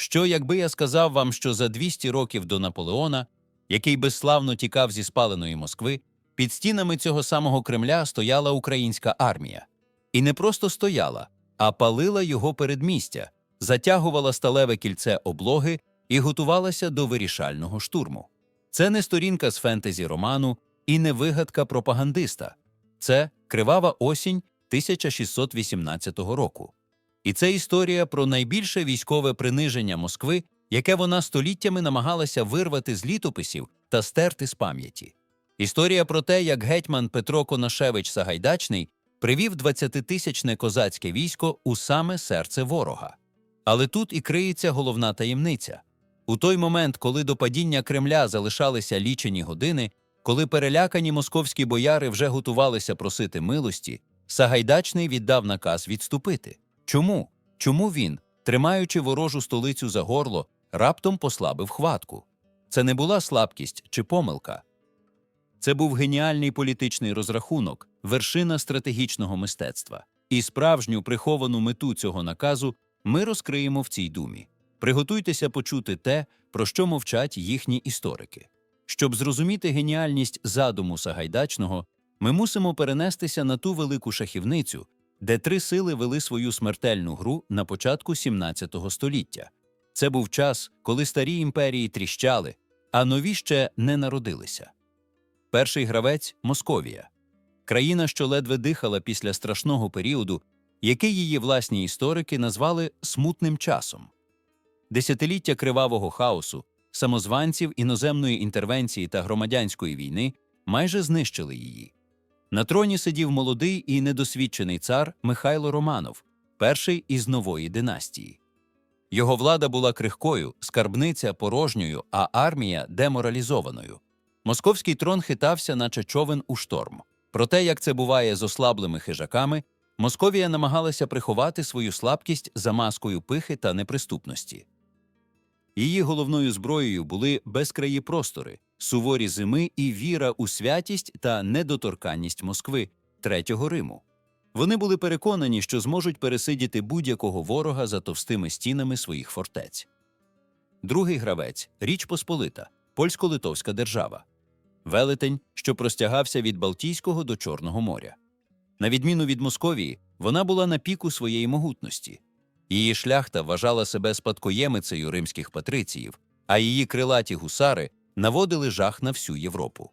Що, якби я сказав вам, що за 200 років до Наполеона, який безславно тікав зі спаленої Москви, під стінами цього самого Кремля стояла українська армія. І не просто стояла, а палила його передмістя, затягувала сталеве кільце облоги і готувалася до вирішального штурму. Це не сторінка з фентезі роману і не вигадка пропагандиста. Це кривава осінь 1618 року. І це історія про найбільше військове приниження Москви, яке вона століттями намагалася вирвати з літописів та стерти з пам'яті. Історія про те, як гетьман Петро Конашевич Сагайдачний привів 20-тисячне козацьке військо у саме серце ворога. Але тут і криється головна таємниця. У той момент, коли до падіння Кремля залишалися лічені години, коли перелякані московські бояри вже готувалися просити милості, Сагайдачний віддав наказ відступити. Чому? Чому він, тримаючи ворожу столицю за горло, раптом послабив хватку? Це не була слабкість чи помилка. Це був геніальний політичний розрахунок, вершина стратегічного мистецтва. І справжню приховану мету цього наказу ми розкриємо в цій думі. Приготуйтеся почути те, про що мовчать їхні історики. Щоб зрозуміти геніальність задуму Сагайдачного, ми мусимо перенестися на ту велику шахівницю, де три сили вели свою смертельну гру на початку 17 століття. Це був час, коли старі імперії тріщали, а нові ще не народилися. Перший гравець Московія. Країна, що ледве дихала після страшного періоду, який її власні історики назвали смутним часом. Десятиліття кривавого хаосу, самозванців, іноземної інтервенції та громадянської війни майже знищили її. На троні сидів молодий і недосвідчений цар Михайло Романов, перший із нової династії. Його влада була крихкою, скарбниця порожньою, а армія деморалізованою. Московський трон хитався, наче човен у шторм. Проте, як це буває з ослаблими хижаками, Московія намагалася приховати свою слабкість за маскою пихи та неприступності. Її головною зброєю були безкраї простори, суворі зими і віра у святість та недоторканність Москви, Третього Риму. Вони були переконані, що зможуть пересидіти будь-якого ворога за товстими стінами своїх фортець. Другий гравець Річ Посполита, польсько-литовська держава. Велетень, що простягався від Балтійського до Чорного моря. На відміну від Московії, вона була на піку своєї могутності. Її шляхта вважала себе спадкоємицею римських патриціїв, а її крилаті гусари наводили жах на всю Європу.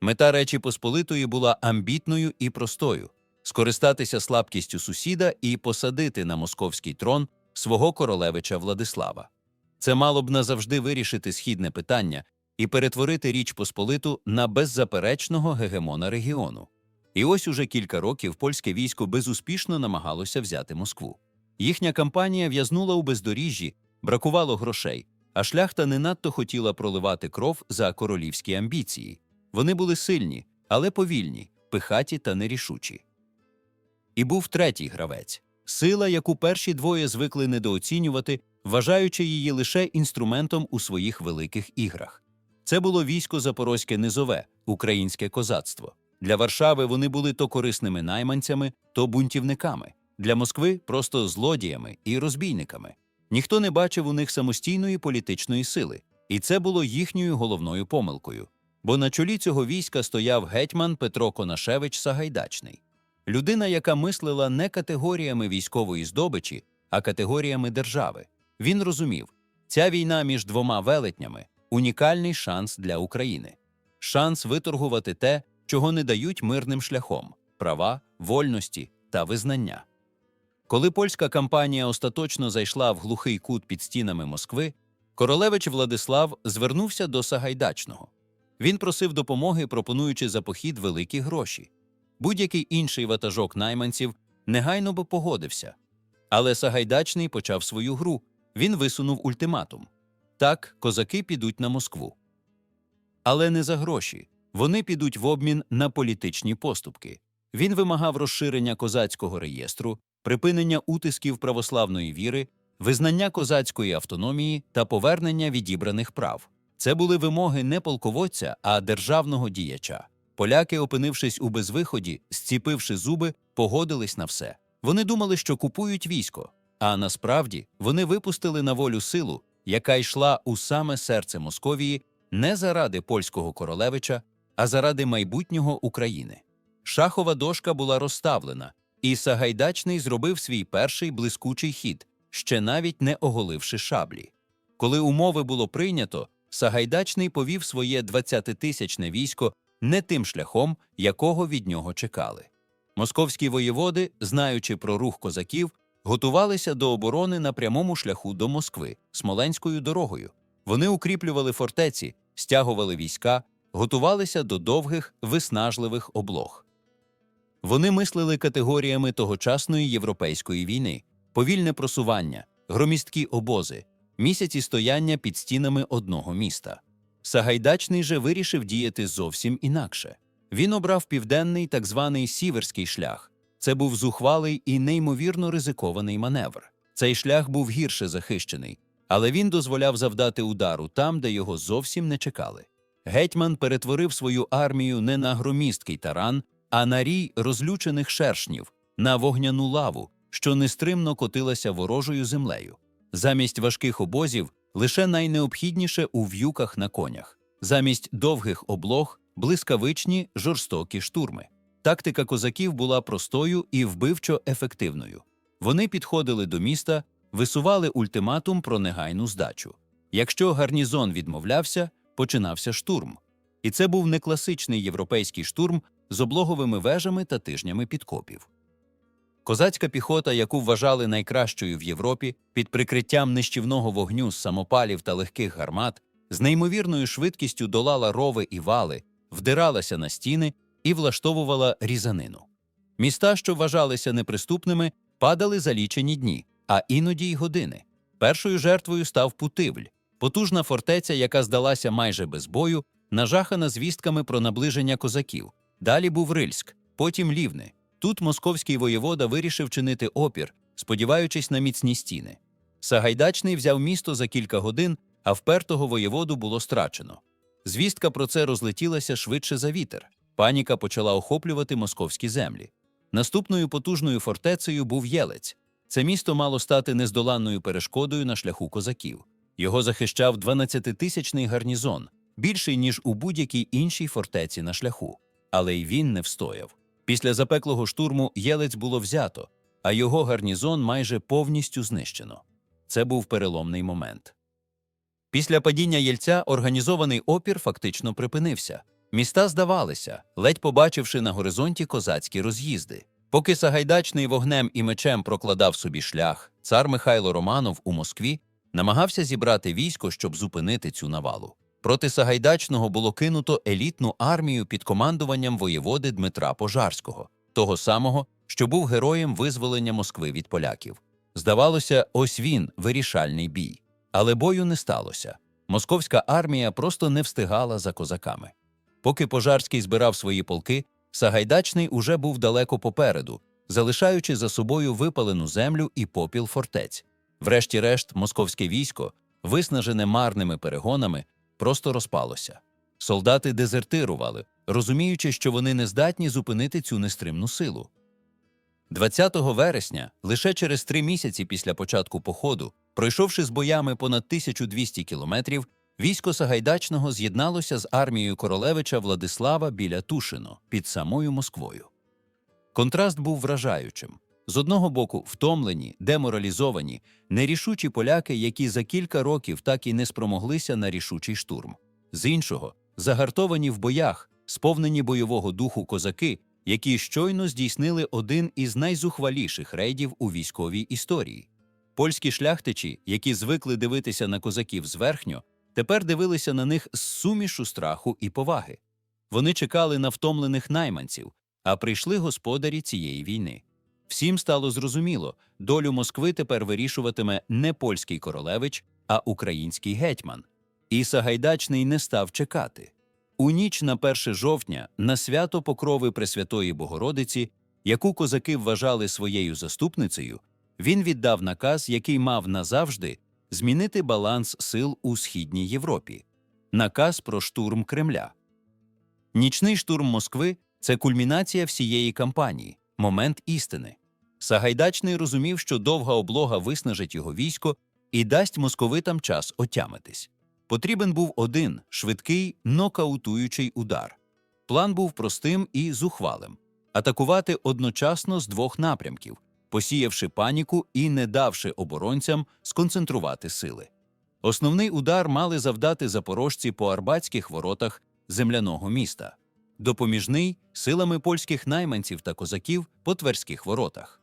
Мета Речі Посполитої була амбітною і простою скористатися слабкістю сусіда і посадити на московський трон свого королевича Владислава. Це мало б назавжди вирішити східне питання і перетворити Річ Посполиту на беззаперечного гегемона регіону. І ось уже кілька років польське військо безуспішно намагалося взяти Москву. Їхня кампанія в'язнула у бездоріжжі, бракувало грошей, а шляхта не надто хотіла проливати кров за королівські амбіції. Вони були сильні, але повільні, пихаті та нерішучі. І був третій гравець сила, яку перші двоє звикли недооцінювати, вважаючи її лише інструментом у своїх великих іграх. Це було військо Запорозьке низове, українське козацтво. Для Варшави вони були то корисними найманцями, то бунтівниками, для Москви просто злодіями і розбійниками. Ніхто не бачив у них самостійної політичної сили, і це було їхньою головною помилкою. Бо на чолі цього війська стояв гетьман Петро Конашевич Сагайдачний, людина, яка мислила не категоріями військової здобичі, а категоріями держави. Він розумів, ця війна між двома велетнями унікальний шанс для України, шанс виторгувати те, чого не дають мирним шляхом права, вольності та визнання. Коли польська кампанія остаточно зайшла в глухий кут під стінами Москви, королевич Владислав звернувся до Сагайдачного. Він просив допомоги, пропонуючи за похід великі гроші. Будь-який інший ватажок найманців негайно би погодився. Але Сагайдачний почав свою гру. Він висунув ультиматум так, козаки підуть на Москву. Але не за гроші. Вони підуть в обмін на політичні поступки. Він вимагав розширення козацького реєстру, припинення утисків православної віри, визнання козацької автономії та повернення відібраних прав. Це були вимоги не полководця, а державного діяча. Поляки, опинившись у безвиході, зціпивши зуби, погодились на все. Вони думали, що купують військо. А насправді вони випустили на волю силу, яка йшла у саме серце Московії не заради польського королевича, а заради майбутнього України. Шахова дошка була розставлена, і Сагайдачний зробив свій перший блискучий хід, ще навіть не оголивши шаблі. Коли умови було прийнято, Сагайдачний повів своє 20-тисячне військо не тим шляхом, якого від нього чекали. Московські воєводи, знаючи про рух козаків, готувалися до оборони на прямому шляху до Москви Смоленською дорогою. Вони укріплювали фортеці, стягували війська, готувалися до довгих, виснажливих облог. Вони мислили категоріями тогочасної європейської війни: повільне просування, громісткі обози, місяці стояння під стінами одного міста. Сагайдачний же вирішив діяти зовсім інакше. Він обрав південний так званий сіверський шлях. Це був зухвалий і неймовірно ризикований маневр. Цей шлях був гірше захищений, але він дозволяв завдати удару там, де його зовсім не чекали. Гетьман перетворив свою армію не на громісткий таран, а на рій розлючених шершнів, на вогняну лаву, що нестримно котилася ворожою землею. Замість важких обозів лише найнеобхідніше у в'юках на конях, замість довгих облог блискавичні жорстокі штурми. Тактика козаків була простою і вбивчо ефективною. Вони підходили до міста, висували ультиматум про негайну здачу. Якщо гарнізон відмовлявся, починався штурм. І це був не класичний європейський штурм з облоговими вежами та тижнями підкопів. Козацька піхота, яку вважали найкращою в Європі, під прикриттям нищівного вогню з самопалів та легких гармат, з неймовірною швидкістю долала рови і вали, вдиралася на стіни і влаштовувала різанину. Міста, що вважалися неприступними, падали за лічені дні, а іноді й години. Першою жертвою став Путивль, потужна фортеця, яка здалася майже без бою, нажахана звістками про наближення козаків. Далі був Рильськ, потім Лівни. Тут московський воєвода вирішив чинити опір, сподіваючись на міцні стіни. Сагайдачний взяв місто за кілька годин, а впертого воєводу було страчено. Звістка про це розлетілася швидше за вітер. Паніка почала охоплювати московські землі. Наступною потужною фортецею був Єлець. Це місто мало стати нездоланною перешкодою на шляху козаків. Його захищав 12-тисячний гарнізон, більший ніж у будь-якій іншій фортеці на шляху. Але й він не встояв. Після запеклого штурму Єлець було взято, а його гарнізон майже повністю знищено. Це був переломний момент. Після падіння Єльця організований опір фактично припинився. Міста здавалися, ледь побачивши на горизонті козацькі роз'їзди. Поки Сагайдачний вогнем і мечем прокладав собі шлях, цар Михайло Романов у Москві намагався зібрати військо, щоб зупинити цю навалу. Проти Сагайдачного було кинуто елітну армію під командуванням воєводи Дмитра Пожарського, того самого, що був героєм визволення Москви від поляків. Здавалося, ось він вирішальний бій. Але бою не сталося. Московська армія просто не встигала за козаками. Поки Пожарський збирав свої полки, Сагайдачний уже був далеко попереду, залишаючи за собою випалену землю і попіл фортець. Врешті-решт, московське військо, виснажене марними перегонами, просто розпалося. Солдати дезертирували, розуміючи, що вони не здатні зупинити цю нестримну силу. 20 вересня, лише через три місяці після початку походу, пройшовши з боями понад 1200 кілометрів, військо Сагайдачного з'єдналося з армією королевича Владислава біля Тушино під самою Москвою. Контраст був вражаючим. З одного боку, втомлені, деморалізовані, нерішучі поляки, які за кілька років так і не спромоглися на рішучий штурм. З іншого, загартовані в боях, сповнені бойового духу козаки, які щойно здійснили один із найзухваліших рейдів у військовій історії. Польські шляхтичі, які звикли дивитися на козаків зверхньо, тепер дивилися на них з сумішу страху і поваги. Вони чекали на втомлених найманців, а прийшли господарі цієї війни. Всім стало зрозуміло, долю Москви тепер вирішуватиме не польський королевич, а український гетьман. І Сагайдачний не став чекати. У ніч на 1 жовтня, на свято Покрови Пресвятої Богородиці, яку козаки вважали своєю заступницею, він віддав наказ, який мав назавжди змінити баланс сил у Східній Європі наказ про штурм Кремля. Нічний штурм Москви це кульмінація всієї кампанії, момент істини. Сагайдачний розумів, що довга облога виснажить його військо і дасть московитам час отямитись. Потрібен був один швидкий, нокаутуючий удар. План був простим і зухвалим атакувати одночасно з двох напрямків, посіявши паніку і не давши оборонцям сконцентрувати сили. Основний удар мали завдати запорожці по арбатських воротах земляного міста, допоміжний силами польських найманців та козаків по тверських воротах.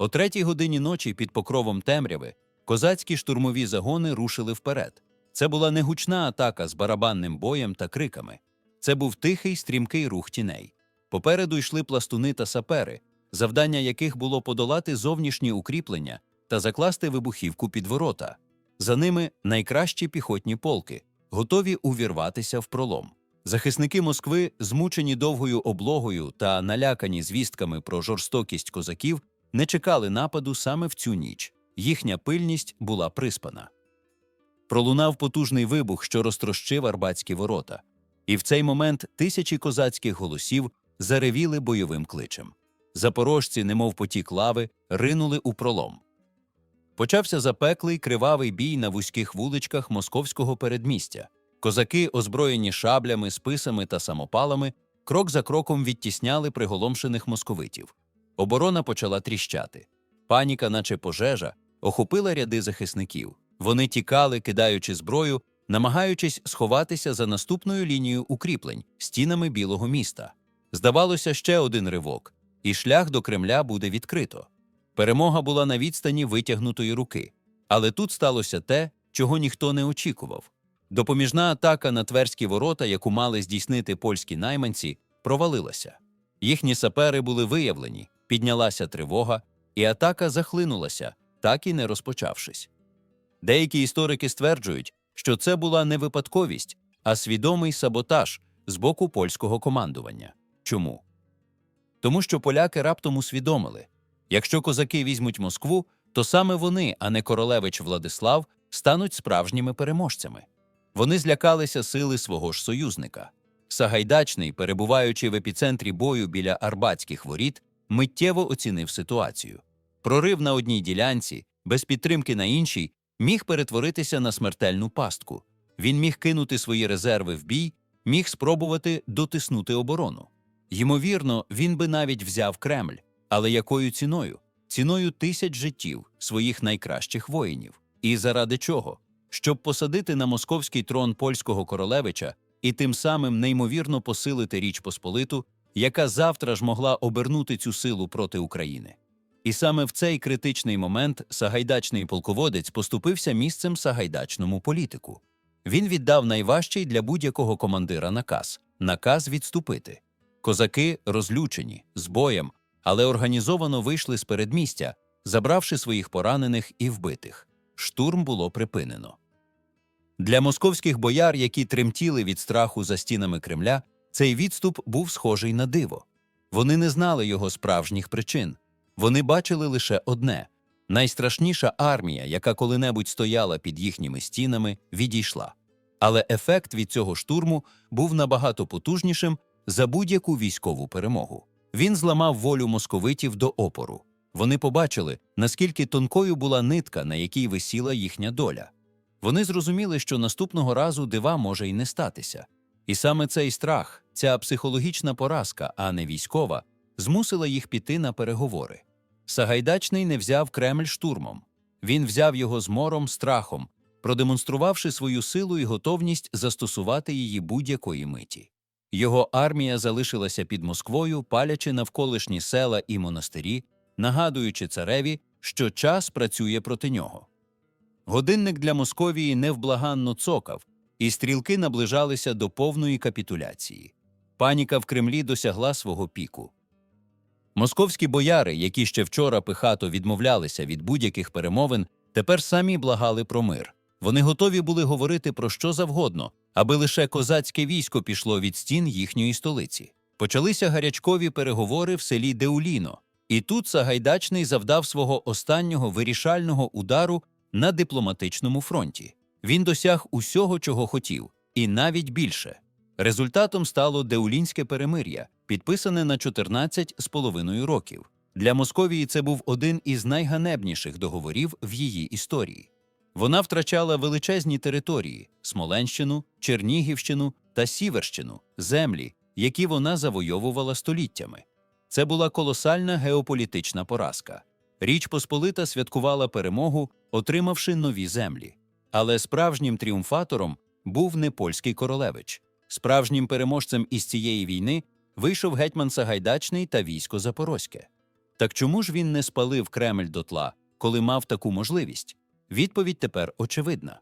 О третій годині ночі під покровом темряви козацькі штурмові загони рушили вперед. Це була не гучна атака з барабанним боєм та криками. Це був тихий стрімкий рух тіней. Попереду йшли пластуни та сапери, завдання яких було подолати зовнішні укріплення та закласти вибухівку під ворота. За ними найкращі піхотні полки, готові увірватися в пролом. Захисники Москви, змучені довгою облогою та налякані звістками про жорстокість козаків, не чекали нападу саме в цю ніч. Їхня пильність була приспана. Пролунав потужний вибух, що розтрощив арбатські ворота. І в цей момент тисячі козацьких голосів заревіли бойовим кличем. Запорожці, немов потік лави, ринули у пролом. Почався запеклий кривавий бій на вузьких вуличках московського передмістя. Козаки, озброєні шаблями, списами та самопалами, крок за кроком відтісняли приголомшених московитів. Оборона почала тріщати. Паніка, наче пожежа, охопила ряди захисників. Вони тікали, кидаючи зброю, намагаючись сховатися за наступною лінією укріплень стінами білого міста. Здавалося, ще один ривок, і шлях до Кремля буде відкрито. Перемога була на відстані витягнутої руки. Але тут сталося те, чого ніхто не очікував. Допоміжна атака на тверські ворота, яку мали здійснити польські найманці, провалилася. Їхні сапери були виявлені, піднялася тривога, і атака захлинулася, так і не розпочавшись. Деякі історики стверджують, що це була не випадковість, а свідомий саботаж з боку польського командування. Чому? Тому що поляки раптом усвідомили якщо козаки візьмуть Москву, то саме вони, а не королевич Владислав, стануть справжніми переможцями. Вони злякалися сили свого ж союзника. Сагайдачний, перебуваючи в епіцентрі бою біля Арбатських воріт, миттєво оцінив ситуацію. Прорив на одній ділянці, без підтримки на іншій, міг перетворитися на смертельну пастку. Він міг кинути свої резерви в бій, міг спробувати дотиснути оборону. Ймовірно, він би навіть взяв Кремль, але якою ціною? Ціною тисяч життів своїх найкращих воїнів. І заради чого? Щоб посадити на московський трон польського королевича і тим самим неймовірно посилити Річ Посполиту, яка завтра ж могла обернути цю силу проти України. І саме в цей критичний момент сагайдачний полководець поступився місцем сагайдачному політику. Він віддав найважчий для будь-якого командира наказ наказ відступити. Козаки розлючені, з боєм, але організовано вийшли з передмістя, забравши своїх поранених і вбитих. Штурм було припинено. Для московських бояр, які тремтіли від страху за стінами Кремля, цей відступ був схожий на диво. Вони не знали його справжніх причин. Вони бачили лише одне найстрашніша армія, яка коли-небудь стояла під їхніми стінами, відійшла. Але ефект від цього штурму був набагато потужнішим за будь-яку військову перемогу. Він зламав волю московитів до опору. Вони побачили, наскільки тонкою була нитка, на якій висіла їхня доля. Вони зрозуміли, що наступного разу дива може й не статися. І саме цей страх, ця психологічна поразка, а не військова, змусила їх піти на переговори. Сагайдачний не взяв Кремль штурмом. Він взяв його змором, страхом, продемонструвавши свою силу і готовність застосувати її будь-якої миті. Його армія залишилася під Москвою, палячи навколишні села і монастирі, нагадуючи цареві, що час працює проти нього. Годинник для Московії невблаганно цокав, і стрілки наближалися до повної капітуляції. Паніка в Кремлі досягла свого піку. Московські бояри, які ще вчора пихато відмовлялися від будь-яких перемовин, тепер самі благали про мир. Вони готові були говорити про що завгодно, аби лише козацьке військо пішло від стін їхньої столиці. Почалися гарячкові переговори в селі Деуліно, і тут Сагайдачний завдав свого останнього вирішального удару на дипломатичному фронті. Він досяг усього, чого хотів, і навіть більше. Результатом стало Деулінське перемир'я, підписане на 14 з половиною років. Для Московії це був один із найганебніших договорів в її історії. Вона втрачала величезні території Смоленщину, Чернігівщину та Сіверщину, землі, які вона завойовувала століттями. Це була колосальна геополітична поразка. Річ Посполита святкувала перемогу, отримавши нові землі. Але справжнім тріумфатором був не польський королевич. Справжнім переможцем із цієї війни вийшов гетьман Сагайдачний та військо Запорозьке. Так чому ж він не спалив Кремль дотла, коли мав таку можливість? Відповідь тепер очевидна.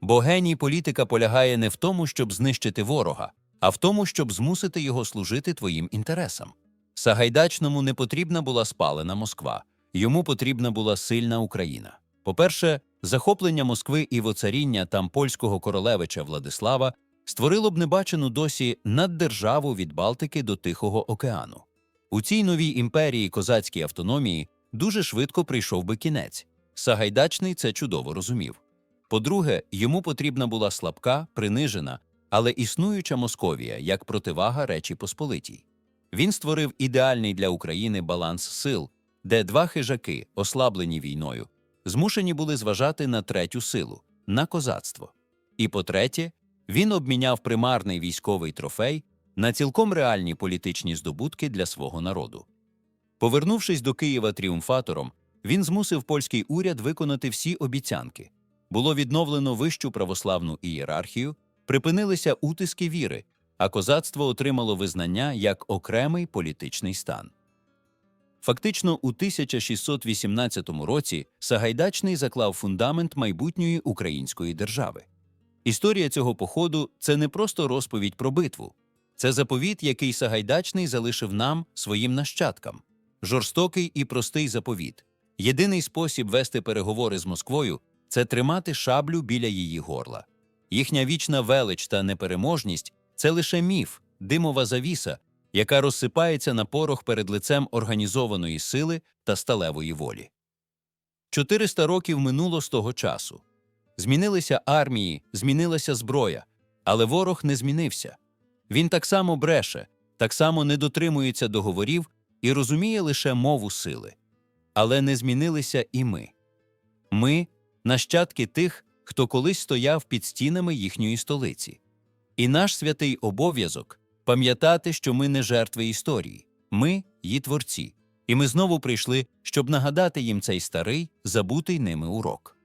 Бо геній політика полягає не в тому, щоб знищити ворога, а в тому, щоб змусити його служити твоїм інтересам. Сагайдачному не потрібна була спалена Москва, йому потрібна була сильна Україна. По-перше, захоплення Москви і воцаріння там польського королевича Владислава створило б небачену досі наддержаву від Балтики до Тихого океану. У цій новій імперії козацькій автономії дуже швидко прийшов би кінець. Сагайдачний це чудово розумів. По-друге, йому потрібна була слабка, принижена, але існуюча Московія як противага Речі Посполитій. Він створив ідеальний для України баланс сил, де два хижаки, ослаблені війною, змушені були зважати на третю силу на козацтво. І по-третє, він обміняв примарний військовий трофей на цілком реальні політичні здобутки для свого народу. Повернувшись до Києва тріумфатором, він змусив польський уряд виконати всі обіцянки. Було відновлено вищу православну ієрархію, припинилися утиски віри, а козацтво отримало визнання як окремий політичний стан. Фактично, у 1618 році Сагайдачний заклав фундамент майбутньої української держави. Історія цього походу це не просто розповідь про битву, це заповіт, який Сагайдачний залишив нам, своїм нащадкам. Жорстокий і простий заповіт. Єдиний спосіб вести переговори з Москвою це тримати шаблю біля її горла. Їхня вічна велич та непереможність це лише міф, димова завіса, яка розсипається на порох перед лицем організованої сили та сталевої волі. 400 років минуло з того часу. Змінилися армії, змінилася зброя, але ворог не змінився. Він так само бреше, так само не дотримується договорів і розуміє лише мову сили. Але не змінилися і ми. Ми нащадки тих, хто колись стояв під стінами їхньої столиці. І наш святий обов'язок пам'ятати, що ми не жертви історії, ми її творці, і ми знову прийшли, щоб нагадати їм цей старий, забутий ними урок.